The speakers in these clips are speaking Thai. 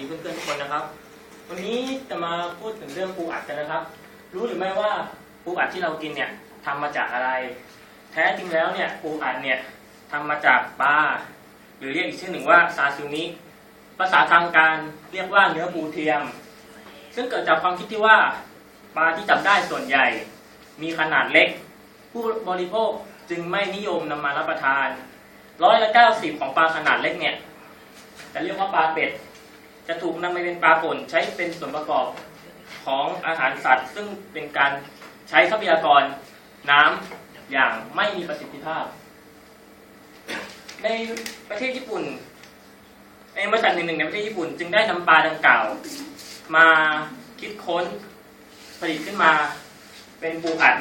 ดีเพื่อนๆทุกคนนะครับ วันนี้จะมาพูดถึงเรื่องปูอัดกันนะครับ รู้หรือไม่ว่าปูอัดที่เรากินเนี่ยทำมาจากอะไร แท้จริงแล้วเนี่ยปูอัดเนี่ยทำมาจากปลาหรือเรียกอีกชื่อหนึ่งว่าซาซิมิภาษาทางการเรียกว่าเนื้อปูเทียม ซึ่งเกิดจากความคิดที่ว่าปลาที่จับได้ส่วนใหญ่ มีขนาดเล็ก ผู้บริโภคจึงไม่นิยมนำมารับประทานร้อยละเก้าสิบของปลาขนาดเล็กเนี่ยจะเรียกว่าปลาเป็ด จะถูกนำไปเป็นปลาป่นใช้เป็นส่วนประกอบของอาหารสัตว์ ซึ่งเป็นการใช้ทรัพยากรน้ำอย่างไม่มีประสิทธิภาพ ในประเทศญี่ปุ่นในบริษัทหนึ่งในประเทศญี่ปุ่น จึงได้นำปลาดังกล่าว มาคิดค้นผลิตขึ้นมาเป็นปูอัด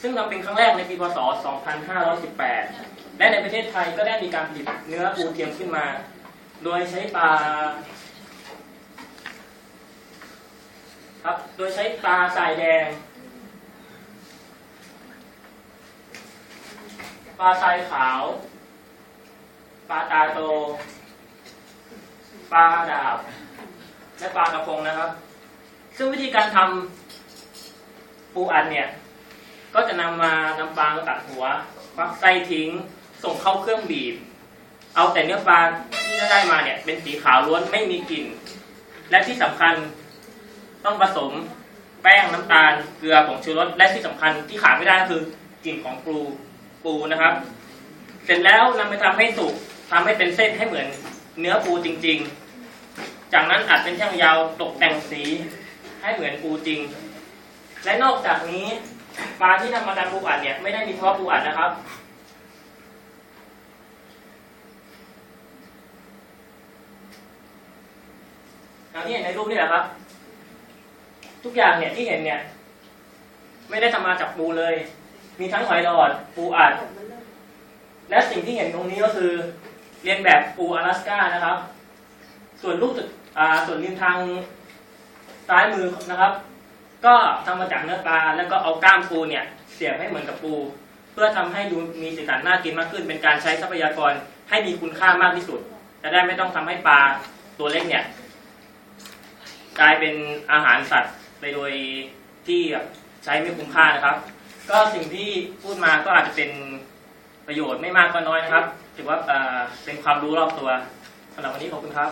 ซึ่งทำเป็นครั้งแรกในปีพศ 2518 และในประเทศไทยก็ได้มีการผลิตเนื้อปูเทียมขึ้นมา โดยใช้ปลาครับ โดยใช้ปลาสายแดง ปลาทรายขาว ปลาตาโต ปลาดาบ และปลากระพงนะครับ ซึ่งวิธีการทำปูอัดเนี่ย ก็จะนำมานำปลามาตัดหัวควักไส้ทิ้ง ส่งเข้าเครื่องบีบ เอาแต่เนื้อปลาที่ได้มาเนี่ย เป็นสีขาวล้วนไม่มีกลิ่น และที่สำคัญต้องผสมแป้งน้ำตาลเกลือผงชูรสและที่สำคัญที่ขาดไม่ได้ก็คือกลิ่นของปูปูนะครับ เสร็จแล้วนำไปทำให้สุกทำให้เป็นเส้นให้เหมือนเนื้อปูจริง ๆ จากนั้นอัดเป็นช่างยาวตกแต่งสีให้เหมือนปูจริง และนอกจากนี้ปลาที่นำมาทำปูอัดเนี่ยไม่ได้มีเฉพาะปูอัดนะครับ อย่างที่เห็นในรูปนี่แหละครับ ทุกอย่างเนี่ยที่เห็นเนี่ย ไม่ได้ทำมาจากปูเลย มีทั้งหอยหลอดปูอัด และสิ่งที่เห็นตรงนี้ก็คือ เรียนแบบปูอลาสก้านะครับ ส่วนรูปอ่าส่วนริมทางซ้ายมือนะครับ ก็ทำมาจากเนื้อปลาแล้วก็เอาก้ามปูเนี่ย เสียบให้เหมือนกับปู เพื่อทำให้ดูมีสีสันน่ากินมากขึ้น เป็นการใช้ทรัพยากรให้มีคุณค่ามากที่สุด จะได้ไม่ต้องทำให้ปลาตัวเล็กเนี่ย กลายเป็นอาหารสัตว์ไปโดยที่ใช้ไม่คุ้มค่านะครับ ก็สิ่งที่พูดมาก็อาจจะเป็นประโยชน์ไม่มากก็น้อยนะครับถือว่าเป็นความรู้รอบตัวสำหรับวันนี้ขอบคุณครับ